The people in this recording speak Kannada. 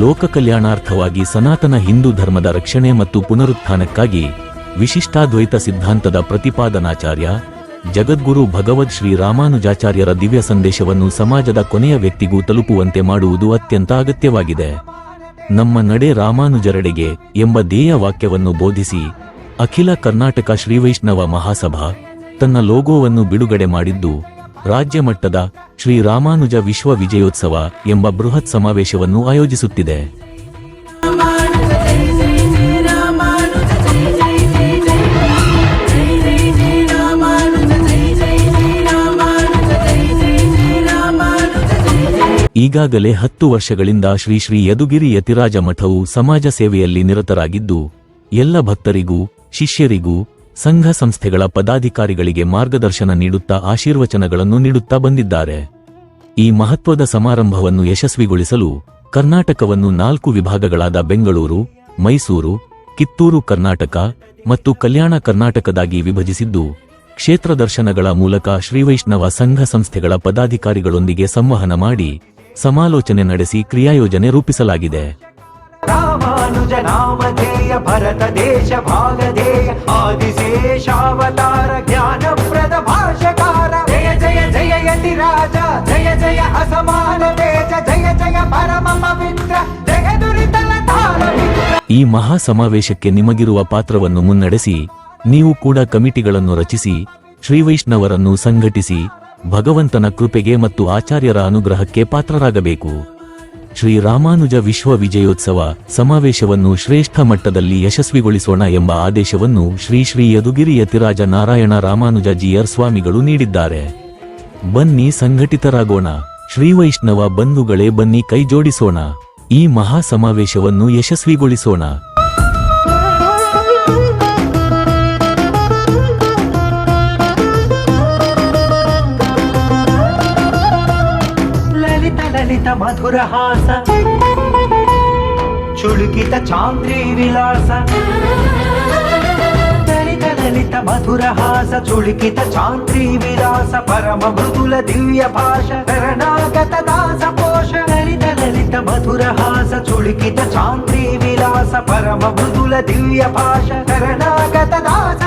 ಲೋಕ ಕಲ್ಯಾಣಾರ್ಥವಾಗಿ ಸನಾತನ ಹಿಂದೂ ಧರ್ಮದ ರಕ್ಷಣೆ ಮತ್ತು ಪುನರುತ್ಥಾನಕ್ಕಾಗಿ ವಿಶಿಷ್ಟಾದ್ವೈತ ಸಿದ್ಧಾಂತದ ಪ್ರತಿಪಾದನಾಚಾರ್ಯ ಜಗದ್ಗುರು ಭಗವದ್ ಶ್ರೀ ರಾಮಾನುಜಾಚಾರ್ಯರ ದಿವ್ಯ ಸಂದೇಶವನ್ನು ಸಮಾಜದ ಕೊನೆಯ ವ್ಯಕ್ತಿಗೂ ತಲುಪುವಂತೆ ಮಾಡುವುದು ಅತ್ಯಂತ ಅಗತ್ಯವಾಗಿದೆ. ನಮ್ಮ ನಡೆ ರಾಮಾನುಜರಡೆಗೆ ಎಂಬ ಧ್ಯೇಯ ವಾಕ್ಯವನ್ನು ಬೋಧಿಸಿ ಅಖಿಲ ಕರ್ನಾಟಕ ಶ್ರೀವೈಷ್ಣವ ಮಹಾಸಭಾ ತನ್ನ ಲೋಗೋವನ್ನು ಬಿಡುಗಡೆ ಮಾಡಿದ್ದು ರಾಜ್ಯ ಮಟ್ಟದ ಶ್ರೀ ರಾಮಾನುಜ ವಿಶ್ವ ವಿಜಯೋತ್ಸವ ಎಂಬ ಬೃಹತ್ ಸಮಾವೇಶವನ್ನು ಆಯೋಜಿಸುತ್ತಿದೆ. ಈಗಾಗಲೇ ಹತ್ತು ವರ್ಷಗಳಿಂದ ಶ್ರೀ ಶ್ರೀ ಯದುಗಿರಿ ಯತಿರಾಜ ಮಠವು ಸಮಾಜ ಸೇವೆಯಲ್ಲಿ ನಿರತರಾಗಿದ್ದು, ಎಲ್ಲ ಭಕ್ತರಿಗೂ, ಶಿಷ್ಯರಿಗೂ ಸಂಘ ಸಂಸ್ಥೆಗಳ ಪದಾಧಿಕಾರಿಗಳಿಗೆ ಮಾರ್ಗದರ್ಶನ ನೀಡುತ್ತಾ ಆಶೀರ್ವಚನಗಳನ್ನು ನೀಡುತ್ತಾ ಬಂದಿದ್ದಾರೆ. ಈ ಮಹತ್ವದ ಸಮಾರಂಭವನ್ನು ಯಶಸ್ವಿಗೊಳಿಸಲು ಕರ್ನಾಟಕವನ್ನು ನಾಲ್ಕು ವಿಭಾಗಗಳಾದ ಬೆಂಗಳೂರು, ಮೈಸೂರು, ಕಿತ್ತೂರು ಕರ್ನಾಟಕ ಮತ್ತು ಕಲ್ಯಾಣ ಕರ್ನಾಟಕದಾಗಿ ವಿಭಜಿಸಿದ್ದು, ಕ್ಷೇತ್ರ ದರ್ಶನಗಳ ಮೂಲಕ ಶ್ರೀವೈಷ್ಣವ ಸಂಘ ಸಂಸ್ಥೆಗಳ ಪದಾಧಿಕಾರಿಗಳೊಂದಿಗೆ ಸಂವಹನ ಮಾಡಿ, ಸಮಾಲೋಚನೆ ನಡೆಸಿ ಕ್ರಿಯಾಯೋಜನೆ ರೂಪಿಸಲಾಗಿದೆ. ರಾಮಾನುಜ ನಾಮಧೇಯ ಭರತ ದೇಶ ಭಾಗಧೇಯ ಆದಿಶೇಷಾವತಾರ ಜ್ಞಾನಪ್ರದ ಭಾಷಕಾರ ಜಯ ಜಯ ಜಯ ಯತಿ ರಾಜ, ಜಯ ಜಯ ಅಸಮಾನ ತೇಜ, ಜಯ ಜಯ ಪರಮ ಪವಿತ್ರ, ಜಯ ದುರಿತಲ ಈ ಮಹಾ ಸಮಾವೇಶಕ್ಕೆ ನಿಮಗಿರುವ ಪಾತ್ರವನ್ನು ಮುನ್ನಡೆಸಿ, ನೀವು ಕೂಡ ಕಮಿಟಿಗಳನ್ನು ರಚಿಸಿ, ಶ್ರೀವೈಷ್ಣವರನ್ನು ಸಂಘಟಿಸಿ, ಭಗವಂತನ ಕೃಪೆಗೆ ಮತ್ತು ಆಚಾರ್ಯರ ಅನುಗ್ರಹಕ್ಕೆ ಪಾತ್ರರಾಗಬೇಕು. ಶ್ರೀ ರಾಮಾನುಜ ವಿಶ್ವ ವಿಜಯೋತ್ಸವ ಸಮಾವೇಶವನ್ನು ಶ್ರೇಷ್ಠ ಮಟ್ಟದಲ್ಲಿ ಯಶಸ್ವಿಗೊಳಿಸೋಣ ಎಂಬ ಆದೇಶವನ್ನು ಶ್ರೀ ಶ್ರೀ ಯದುಗಿರಿ ಯತಿರಾಜ ನಾರಾಯಣ ರಾಮಾನುಜ ಜಿಯರ್ ಸ್ವಾಮಿಗಳು ನೀಡಿದ್ದಾರೆ. ಬನ್ನಿ ಸಂಘಟಿತರಾಗೋಣ. ಶ್ರೀ ವೈಷ್ಣವ ಬಂಧುಗಳೇ ಬನ್ನಿ ಕೈಜೋಡಿಸೋಣ. ಈ ಮಹಾ ಸಮಾವೇಶವನ್ನು ಯಶಸ್ವಿಗೊಳಿಸೋಣ. లలిత మధురహాస. చుళుకిత చాంద్రీ విలాస. లలిత లలిత మధురహాస. చుళుకిత చాంద్రీ విలాస. పరమ మృదుల దివ్య భాష. శరణాగత దాస పోష. లలిత లలిత మధురహాస. చుళుకిత చాంద్రీ విలాస. పరమ మృదుల దివ్య భాష. శరణాగత దాస